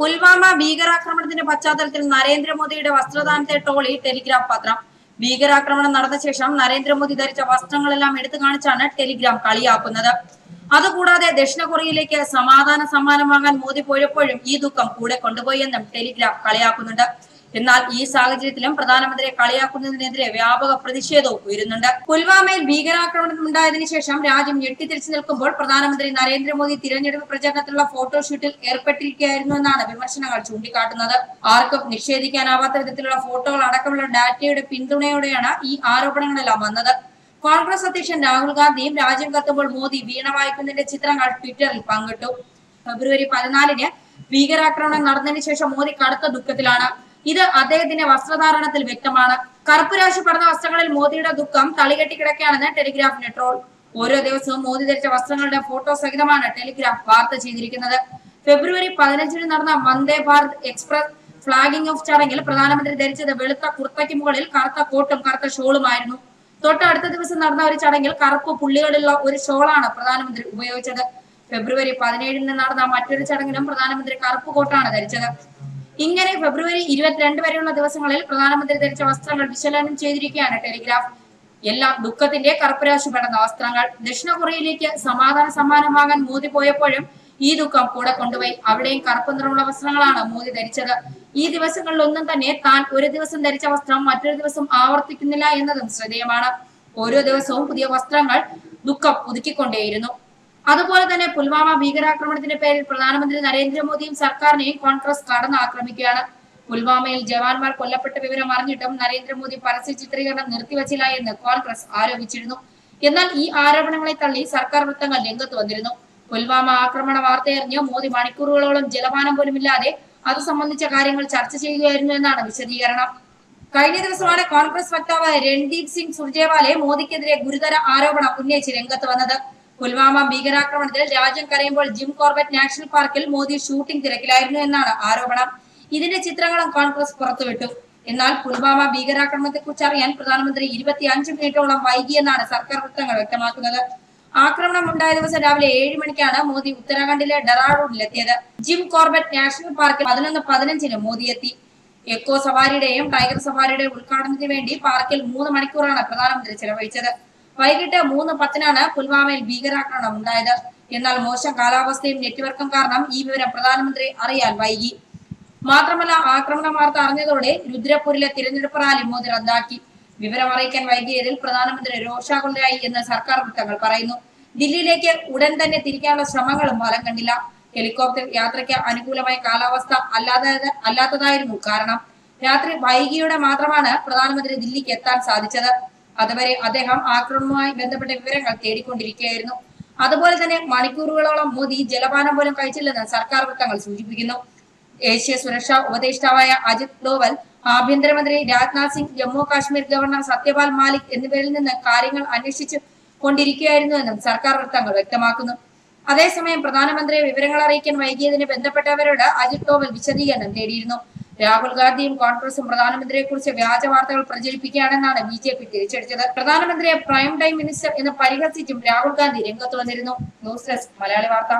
പുൽവാമ ഭീകരാക്രമണത്തിന്റെ പശ്ചാത്തലത്തിൽ നരേന്ദ്രമോദിയുടെ വസ്ത്രദാനത്തെ ടോളി ടെലിഗ്രാഫ് പത്രം. ഭീകരാക്രമണം നടന്ന ശേഷം നരേന്ദ്രമോദി ധരിച്ച വസ്ത്രങ്ങളെല്ലാം എടുത്തു കാണിച്ചാണ് ടെലിഗ്രാം കളിയാക്കുന്നത്. അതുകൂടാതെ ദക്ഷിണ കൊറിയയിലേക്ക് സമാധാന സമ്മാനം വാങ്ങാൻ മോദി പോയപ്പോഴും ഈ ദുഃഖം കൂടെ കൊണ്ടുപോയി എന്നും ടെലിഗ്രാം കളിയാക്കുന്നുണ്ട്. എന്നാൽ ഈ സാഹചര്യത്തിലും പ്രധാനമന്ത്രിയെ കളിയാക്കുന്നതിനെതിരെ വ്യാപക പ്രതിഷേധവും ഉയരുന്നുണ്ട്. പുൽവാമയിൽ ഭീകരാക്രമണം ഉണ്ടായതിനു ശേഷം രാജ്യം ഞെട്ടിത്തിരിച്ചു നിൽക്കുമ്പോൾ പ്രധാനമന്ത്രി നരേന്ദ്രമോദി തിരഞ്ഞെടുപ്പ് പ്രചരണത്തിലുള്ള ഫോട്ടോഷൂട്ടിൽ ഏർപ്പെട്ടിരിക്കുകയായിരുന്നു എന്നാണ് വിമർശനങ്ങൾ ചൂണ്ടിക്കാട്ടുന്നത്. ആർക്കും നിഷേധിക്കാനാവാത്ത വിധത്തിലുള്ള ഫോട്ടോകൾ അടക്കമുള്ള ഡാറ്റയുടെ പിന്തുണയോടെയാണ് ഈ ആരോപണങ്ങളെല്ലാം വന്നത്. കോൺഗ്രസ് അധ്യക്ഷൻ രാഹുൽ ഗാന്ധിയും രാജ്യം കത്തുമ്പോൾ മോദി വീണ വായിക്കുന്നതിന്റെ ചിത്രങ്ങൾ ട്വിറ്ററിൽ പങ്കിട്ടു. ഫെബ്രുവരി പതിനാലിന് ഭീകരാക്രമണം നടന്നതിന് ശേഷം മോദി കടുത്ത ദുഃഖത്തിലാണ്. ഇത് അദ്ദേഹത്തിന്റെ വസ്ത്രധാരണത്തിൽ വ്യക്തമാണ്. കറുപ്പ് രാശി പടർന്ന വസ്ത്രങ്ങളിൽ മോദിയുടെ ദുഃഖം തളികെട്ടി കിടക്കുകയാണെന്ന് ടെലിഗ്രാഫ് ട്രോൾ. ഓരോ ദിവസവും മോദി ധരിച്ച വസ്ത്രങ്ങളുടെ ഫോട്ടോ സഹിതമാണ് ടെലിഗ്രാഫ് വാർത്ത ചെയ്തിരിക്കുന്നത്. ഫെബ്രുവരി പതിനഞ്ചിന് നടന്ന Vande Bharat express flagging off ചടങ്ങിൽ പ്രധാനമന്ത്രി ധരിച്ചത് വെളുത്ത കുർത്തയ്ക്ക് മുകളിൽ കറുത്ത കോട്ടും കറുത്ത ഷോളുമായിരുന്നു. തൊട്ടടുത്ത ദിവസം നടന്ന ഒരു ചടങ്ങിൽ കറുപ്പ് പുള്ളികളുള്ള ഒരു ഷോളാണ് പ്രധാനമന്ത്രി ഉപയോഗിച്ചത്. ഫെബ്രുവരി പതിനേഴിന് നടന്ന മറ്റൊരു ചടങ്ങിലും പ്രധാനമന്ത്രി കറുപ്പ് കോട്ടാണ് ധരിച്ചത്. ഇങ്ങനെ ഫെബ്രുവരി ഇരുപത്തിരണ്ട് വരെയുള്ള ദിവസങ്ങളിൽ പ്രധാനമന്ത്രി ധരിച്ച വസ്ത്രങ്ങൾ വിശകലനം ചെയ്തിരിക്കുകയാണ് ടെലിഗ്രാഫ്. എല്ലാം ദുഃഖത്തിന്റെ കറുപ്പരാശി പടന്ന വസ്ത്രങ്ങൾ ദക്ഷിണ കൊറിയയിലേക്ക് സമാധാന സമ്മാനമാകാൻ മോദി പോയപ്പോഴും ഈ ദുഃഖം കൂടെ കൊണ്ടുപോയി. അവിടെയും കറുപ്പ് നിറമുള്ള വസ്ത്രങ്ങളാണ് മോദി ധരിച്ചത്. ഈ ദിവസങ്ങളിലൊന്നും തന്നെ താൻ ഒരു ദിവസം ധരിച്ച വസ്ത്രം മറ്റൊരു ദിവസം ആവർത്തിക്കുന്നില്ല എന്നതും ശ്രദ്ധേയമാണ്. ഓരോ ദിവസവും പുതിയ വസ്ത്രങ്ങൾ ദുഃഖം പുതുക്കിക്കൊണ്ടേയിരുന്നു. അതുപോലെ തന്നെ പുൽവാമ ഭീകരാക്രമണത്തിന്റെ പേരിൽ പ്രധാനമന്ത്രി നരേന്ദ്രമോദിയും സർക്കാരിനെയും കോൺഗ്രസ് കടന്ന് ആക്രമിക്കുകയാണ് പുൽവാമയിൽ ജവാന്മാർ കൊല്ലപ്പെട്ട വിവരം അറിഞ്ഞിട്ടും നരേന്ദ്രമോദി പരസ്യ ചിത്രീകരണം നിർത്തിവച്ചില്ല എന്ന് കോൺഗ്രസ് ആരോപിച്ചിരുന്നു. എന്നാൽ ഈ ആരോപണങ്ങളെ തള്ളി സർക്കാർ വൃത്തങ്ങൾ രംഗത്ത് വന്നിരുന്നു. പുൽവാമ ആക്രമണ വാർത്തയറിഞ്ഞ് മോദി മണിക്കൂറുകളോളം ജലപാനം പോലുമില്ലാതെ അത് സംബന്ധിച്ച കാര്യങ്ങൾ ചർച്ച ചെയ്യുകയായിരുന്നു എന്നാണ് വിശദീകരണം. കഴിഞ്ഞ ദിവസമാണ് കോൺഗ്രസ് വക്താവ് രൺദീപ് സിംഗ് സുർജേവാലെ മോദിക്കെതിരെ ഗുരുതര ആരോപണം ഉന്നയിച്ച് രംഗത്ത് വന്നത്. പുൽവാമ ഭീകരാക്രമണത്തിൽ രാജ്യം കരയുമ്പോൾ ജിം കോർബറ്റ് നാഷണൽ പാർക്കിൽ മോദി ഷൂട്ടിംഗ് തിരക്കിലായിരുന്നു എന്നാണ് ആരോപണം. ഇതിന്റെ ചിത്രങ്ങളും കോൺഗ്രസ് പുറത്തുവിട്ടു. എന്നാൽ പുൽവാമ ഭീകരാക്രമണത്തെ കുറിച്ച് അറിയാൻ പ്രധാനമന്ത്രി ഇരുപത്തിയഞ്ച് മിനിറ്റോളം വൈകിയെന്നാണ് സർക്കാർ വൃത്തങ്ങൾ വ്യക്തമാക്കുന്നത്. ആക്രമണം ഉണ്ടായ ദിവസം രാവിലെ ഏഴ് മണിക്കാണ് മോദി ഉത്തരാഖണ്ഡിലെ ഡെറാഡൂണിലെത്തിയത്. ജിം കോർബറ്റ് നാഷണൽ പാർക്കിൽ പതിനൊന്ന് പതിനഞ്ചിന് മോദി എത്തി. എക്കോ സവാരിയുടെയും ടൈഗർ സവാരിയുടെയും ഉദ്ഘാടനത്തിന് വേണ്ടി പാർക്കിൽ മൂന്ന് മണിക്കൂറാണ് പ്രധാനമന്ത്രി ചെലവഴിച്ചത്. വൈകിട്ട് മൂന്ന് പത്തിനാണ് പുൽവാമയിൽ ഭീകരാക്രമണം ഉണ്ടായത്. എന്നാൽ മോശം കാലാവസ്ഥയും നെറ്റ്വർക്കും കാരണം ഈ വിവരം പ്രധാനമന്ത്രി അറിയാൻ വൈകി. മാത്രമല്ല ആക്രമണ വാർത്ത അറിഞ്ഞതോടെ രുദ്രപൂരിലെ തിരഞ്ഞെടുപ്പ് റാലി മോദി റദ്ദാക്കി വിവരം അറിയിക്കാൻ വൈകിയതിൽ പ്രധാനമന്ത്രി രോഷാകുലരായി എന്ന് സർക്കാർ വൃത്തങ്ങൾ പറയുന്നു. ദില്ലിയിലേക്ക് ഉടൻ തന്നെ തിരിക്കാനുള്ള ശ്രമങ്ങളും ഫലം കണ്ടില്ല. ഹെലികോപ്റ്റർ യാത്രയ്ക്ക് അനുകൂലമായ കാലാവസ്ഥ അല്ലാതെ അല്ലാത്തതായിരുന്നു കാരണം. രാത്രി വൈകിയോടെ മാത്രമാണ് പ്രധാനമന്ത്രി ദില്ലിക്ക് എത്താൻ സാധിച്ചത്. അതുവരെ അദ്ദേഹം ആക്രമണവുമായി ബന്ധപ്പെട്ട വിവരങ്ങൾ തേടിക്കൊണ്ടിരിക്കുകയായിരുന്നു. അതുപോലെ തന്നെ മണിക്കൂറുകളോളം മോദി ജലപാനം പോലും കഴിച്ചില്ലെന്ന് സർക്കാർ വൃത്തങ്ങൾ സൂചിപ്പിക്കുന്നു. ദേശീയ സുരക്ഷാ ഉപദേഷ്ടാവായ അജിത് ഡോവൽ ആഭ്യന്തരമന്ത്രി രാജ്നാഥ് സിംഗ് ജമ്മു കാശ്മീർ ഗവർണർ സത്യപാൽ മാലിക് എന്നിവരിൽ നിന്ന് കാര്യങ്ങൾ അന്വേഷിച്ചു കൊണ്ടിരിക്കുകയായിരുന്നുവെന്നും സർക്കാർ വൃത്തങ്ങൾ വ്യക്തമാക്കുന്നു. അതേസമയം പ്രധാനമന്ത്രിയെ വിവരങ്ങൾ അറിയിക്കാൻ വൈകിയതിന് ബന്ധപ്പെട്ടവരോട് അജിത് ഡോവൽ വിശദീകരണം തേടിയിരുന്നു. രാഹുൽ ഗാന്ധിയും കോൺഗ്രസും പ്രധാനമന്ത്രിയെ കുറിച്ച് വ്യാജ വാർത്തകൾ പ്രചരിപ്പിക്കുകയാണെന്നാണ് ബി ജെ പി തിരിച്ചടിച്ചത്. പ്രധാനമന്ത്രിയെ പ്രൈം ടൈം മിനിസ്റ്റർ എന്ന് പരിഹസിച്ചും രാഹുൽ ഗാന്ധി രംഗത്ത് വന്നിരുന്നു ന്യൂസ് ഡെസ്ക് മലയാളി വാർത്ത.